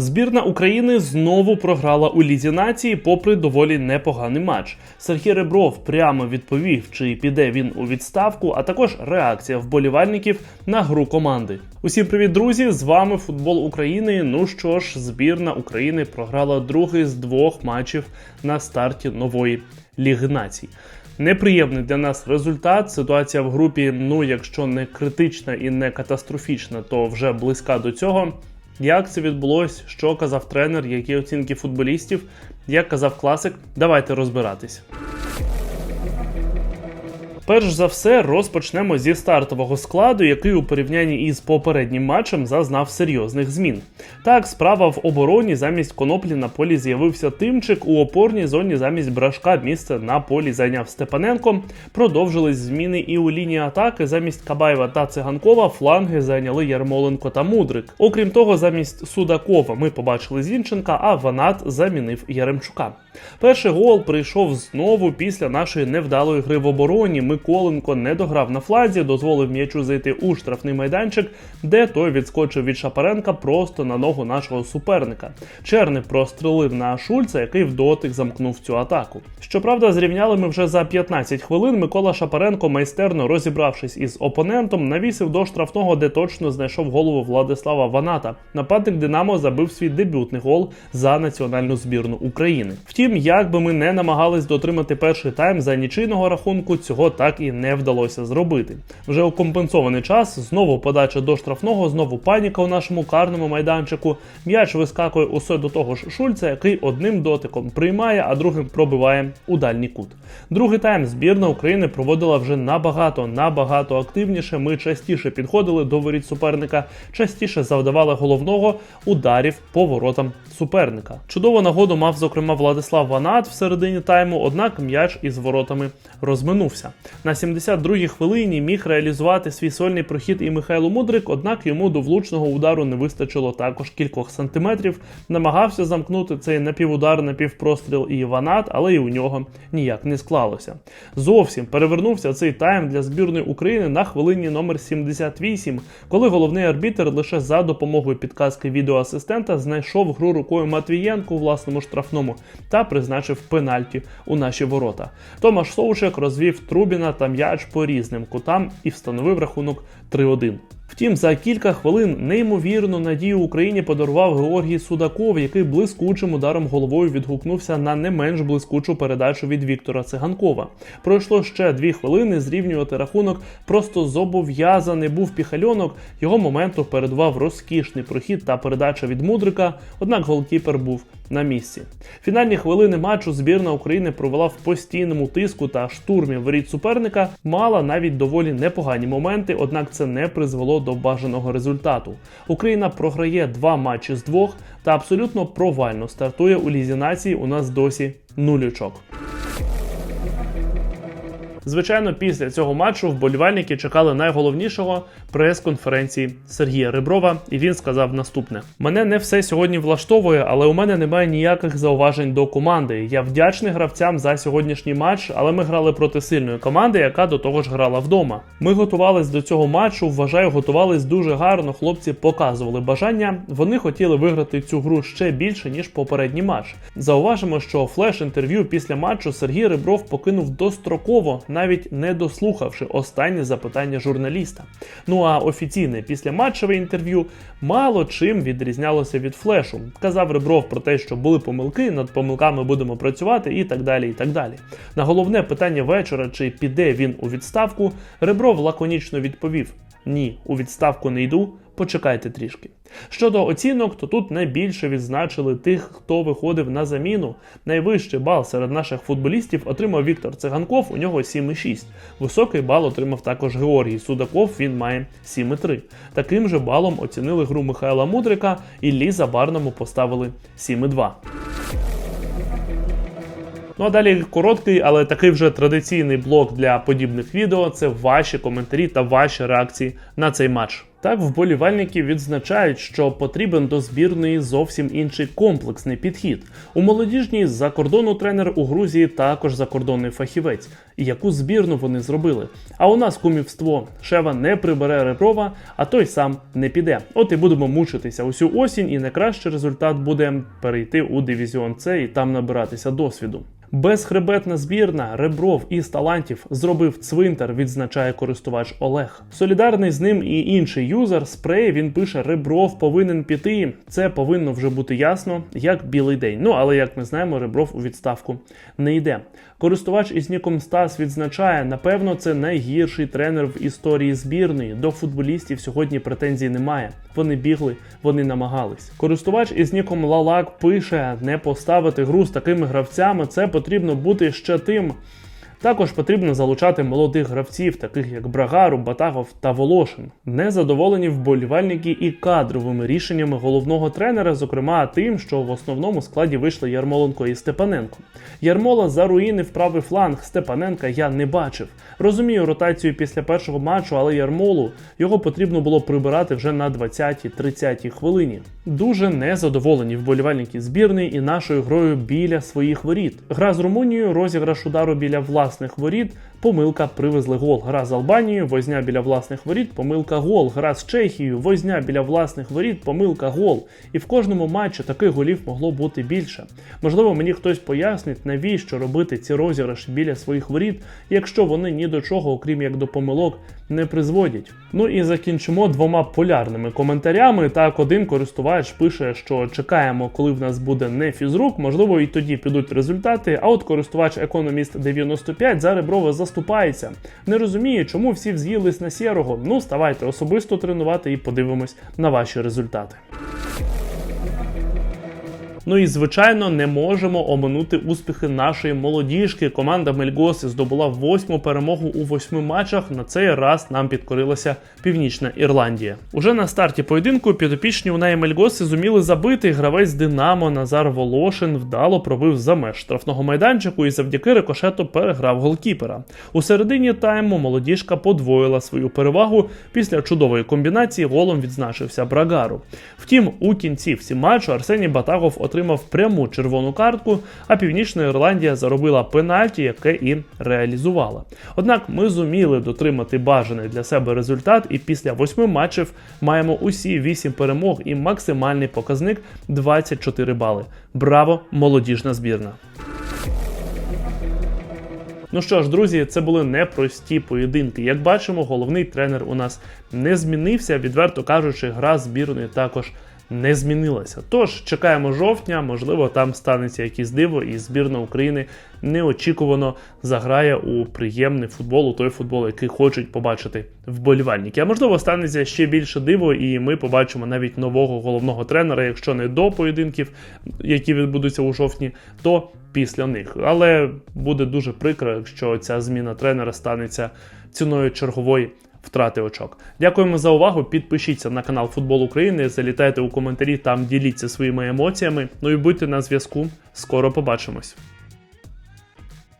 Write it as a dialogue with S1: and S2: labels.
S1: Збірна України знову програла у лізі нації, попри доволі непоганий матч. Сергій Ребров прямо відповів, чи піде він у відставку, а також реакція вболівальників на гру команди. Усім привіт, друзі! З вами футбол України. Ну що ж, збірна України програла другий з двох матчів на старті нової ліги націй. Неприємний для нас результат. Ситуація в групі, ну якщо не критична і не катастрофічна, то вже близька до цього. Як це відбулось? Що казав тренер, які оцінки футболістів? Як казав класик, давайте розбиратись. Перш за все, розпочнемо зі стартового складу, який у порівнянні із попереднім матчем зазнав серйозних змін. Так, справа в обороні замість коноплі на полі з'явився тимчик. У опорній зоні замість брашка місце на полі зайняв Степаненко. Продовжились зміни і у лінії атаки. Замість Кабаєва та Циганкова фланги зайняли Ярмоленко та Мудрик. Окрім того, замість Судакова ми побачили Зінченка, а Ванат замінив Яремчука. Перший гол прийшов знову після нашої невдалої гри в обороні. Миколенко не дограв на флазі, дозволив м'ячу зайти у штрафний майданчик, де той відскочив від Шапаренка просто на ногу нашого суперника. Черник прострелив на Шульца, який в дотик замкнув цю атаку. Щоправда, зрівняли ми вже за 15 хвилин. Микола Шапаренко, майстерно розібравшись із опонентом, навісив до штрафного, де точно знайшов голову Владислава Ваната. Нападник Динамо забив свій дебютний гол за національну збірну України. Втім, як би ми не намагались дотримати перший тайм за нічийного рахунку, цього так і не вдалося зробити. Вже у компенсований час знову подача до штрафного, знову паніка у нашому карному майданчику. М'яч вискакує усе до того ж Шульца, який одним дотиком приймає, а другим пробиває у дальній кут. Другий тайм збірна України проводила вже набагато набагато активніше. Ми частіше підходили до воріт суперника, частіше завдавали головного ударів по воротам суперника. Чудову нагоду мав зокрема Владислав Ванат в середині тайму, однак м'яч із воротами розминувся. На 72-й хвилині міг реалізувати свій сольний прохід і Михайло Мудрик, однак йому до влучного удару не вистачило також кількох сантиметрів. Намагався замкнути цей напівудар, напівпростріл і Ванат, але і у нього ніяк не склалося. Зовсім перевернувся цей тайм для збірної України на хвилині номер 78, коли головний арбітр лише за допомогою підказки відеоасистента знайшов гру рукою Матвієнку у власному штрафному та призначив пенальті у наші ворота. Томаш Соушек розвів Трубіна та м'яч по різним кутам і встановив рахунок 3-1. Втім, за кілька хвилин неймовірну надію Україні подарував Георгій Судаков, який блискучим ударом головою відгукнувся на не менш блискучу передачу від Віктора Циганкова. Пройшло ще дві хвилини. Зрівнювати рахунок просто зобов'язаний був піхальонок. Його моменту передував розкішний прохід та передача від Мудрика. Однак голкіпер був на місці. Фінальні хвилини матчу збірна України провела в постійному тиску та штурмі воріт суперника. Мала навіть доволі непогані моменти, однак це не призвело до бажаного результату. Україна програє два матчі з двох та абсолютно провально стартує у лізі нації. У нас досі нулючок. Звичайно, після цього матчу вболівальники чекали найголовнішого прес-конференції Сергія Реброва, і він сказав наступне: мене не все сьогодні влаштовує, але у мене немає ніяких зауважень до команди. Я вдячний гравцям за сьогоднішній матч, але ми грали проти сильної команди, яка до того ж грала вдома. Ми готувались до цього матчу. Вважаю, готувались дуже гарно. Хлопці показували бажання. Вони хотіли виграти цю гру ще більше ніж попередній матч. Зауважимо, що флеш-інтерв'ю після матчу Сергій Ребров покинув достроково навіть не дослухавши останнє запитання журналіста. Ну а офіційне післяматчеве інтерв'ю мало чим відрізнялося від флешу. Казав Ребров про те, що були помилки, над помилками будемо працювати і так далі. і так далі. На головне питання вечора, чи піде він у відставку, Ребров лаконічно відповів: Ні, у відставку не йду. Почекайте трішки. Щодо оцінок, то тут найбільше відзначили тих, хто виходив на заміну. Найвищий бал серед наших футболістів отримав Віктор Циганков, у нього 7,6. Високий бал отримав також Георгій Судаков, він має 7,3. Таким же балом оцінили гру Михайла Мудрика і Ліза Барному поставили 7,2. Ну а далі короткий, але такий вже традиційний блок для подібних відео. Це ваші коментарі та ваші реакції на цей матч. Так, вболівальники відзначають, що потрібен до збірної зовсім інший комплексний підхід. У молодіжній з-за кордону тренер у Грузії також закордонний фахівець. І яку збірну вони зробили? А у нас кумівство. Шева не прибере Реброва, а той сам не піде. От і будемо мучитися усю осінь, і найкращий результат буде перейти у дивізіон С і там набиратися досвіду. Безхребетна збірна Ребров із талантів зробив цвинтар, відзначає користувач Олег. Солідарний з ним і інший юзер спрей він пише: Ребров повинен піти. Це повинно вже бути ясно, як білий день. Ну але як ми знаємо, Ребров у відставку не йде. Користувач із ніком Стас відзначає, напевно, це найгірший тренер в історії збірної. До футболістів сьогодні претензій немає. Вони бігли, вони намагались. Користувач із ніком Лалак пише: не поставити гру з такими гравцями. Це потрібно бути ще тим. Також потрібно залучати молодих гравців, таких як Брагару, Батагов та Волошин. Незадоволені вболівальники і кадровими рішеннями головного тренера, зокрема тим, що в основному складі вийшли Ярмоленко і Степаненко. Ярмола заруїнив правий фланг Степаненка я не бачив. Розумію ротацію після першого матчу, але Ярмолу його потрібно було прибирати вже на 20-30 хвилині. Дуже незадоволені вболівальники збірної і нашою грою біля своїх воріт. Гра з Румунією, розіграш удару біля власних воріт, помилка привезли гол. Гра з Албанією, возня біля власних воріт, помилка гол. Гра з Чехією, возня біля власних воріт, помилка гол. І в кожному матчі таких голів могло бути більше. Можливо, мені хтось пояснить, навіщо робити ці розіграші біля своїх воріт, якщо вони ні до чого, окрім як до помилок, не призводять. Ну і закінчимо двома полярними коментарями. Так, один користувач пише, що чекаємо, коли в нас буде не фізрук, можливо, і тоді підуть результати. А от користувач економіст 95 за Реброва заступається. Не розуміє, чому всі вз'їлись на сірого. Ну, ставайте особисто тренувати і подивимось на ваші результати. Ну і звичайно не можемо оминути успіхи нашої молодіжки. Команда Мельгоси здобула восьму перемогу у восьми матчах. На цей раз нам підкорилася Північна Ірландія. Уже на старті поєдинку підопічні у неї Мельгоси зуміли забити. Гравець Динамо Назар Волошин вдало пробив за меж штрафного майданчику і завдяки рикошету переграв голкіпера. У середині тайму молодіжка подвоїла свою перевагу. Після чудової комбінації голом відзначився Брагару. Втім, у кінці всі матчу Арсеній Батагов отримав пряму червону картку, а Північна Ірландія заробила пенальті, яке і реалізувала. Однак ми зуміли дотримати бажаний для себе результат, і після восьми матчів маємо усі вісім перемог і максимальний показник 24 бали. Браво, молодіжна збірна! Ну що ж, друзі, це були непрості поєдинки. Як бачимо, головний тренер у нас не змінився. Відверто кажучи, гра збірної також не змінилася. Тож чекаємо жовтня, можливо, там станеться якесь диво, і збірна України неочікувано заграє у приємний футбол, у той футбол, який хочуть побачити вболівальники. А можливо, станеться ще більше диво, і ми побачимо навіть нового головного тренера, якщо не до поєдинків, які відбудуться у жовтні, то після них. Але буде дуже прикро, якщо ця зміна тренера станеться ціною чергової втрати очок. Дякуємо за увагу. Підпишіться на канал Футбол України, залітайте у коментарі, там діліться своїми емоціями. Ну і будьте на зв'язку. Скоро побачимось.